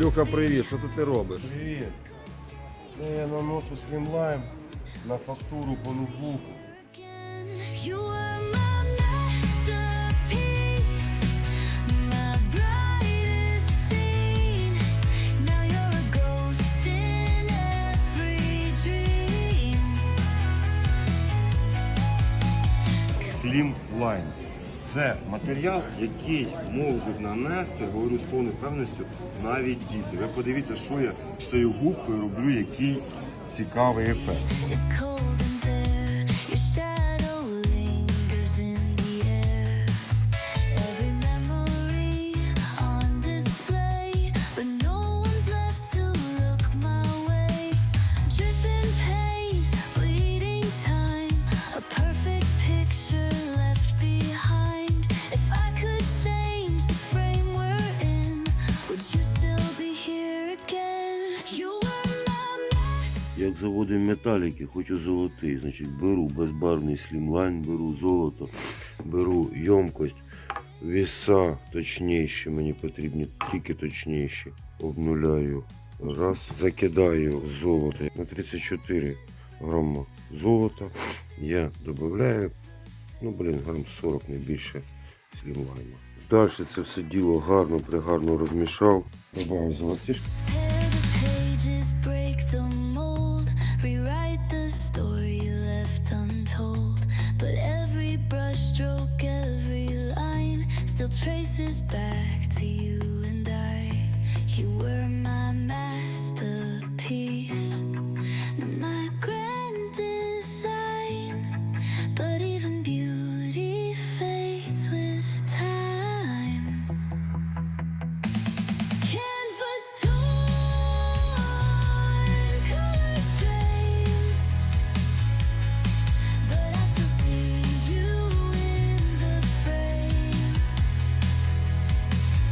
Люка, привіт, що це ти робиш? Привіт. Це я наношу слімлайм на фактуру по ноутбуку. You were my masterpiece, my brightest scene. Now you're a ghost in every dream. Slim Line. Це матеріал, який можуть нанести, говорю з повною певністю, навіть діти. Ви подивіться, що я з цією губкою роблю, який цікавий ефект. Як заводив металіки, хочу золотий. Значить, беру безбарвний слімлайн, беру золото, беру йомкость, віса точніші, мені потрібні тільки точніші. Обнуляю. Раз, закидаю золото на 34 грама золота. Я додаю, ну блін, грам 40 не більше слімлайна. Далі це все діло гарно, пригарно розмішав. Добавив золотішки. Traces back to you and I. You were my masterpiece,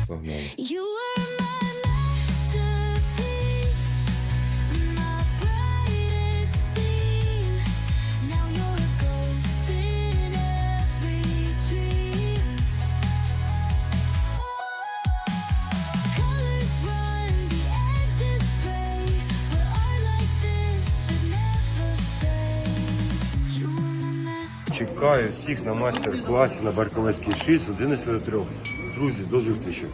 masterpiece. Чекаю всіх на майстер-класі на Барковецький 6 з 11 до 3. Друзі, до зустрічі.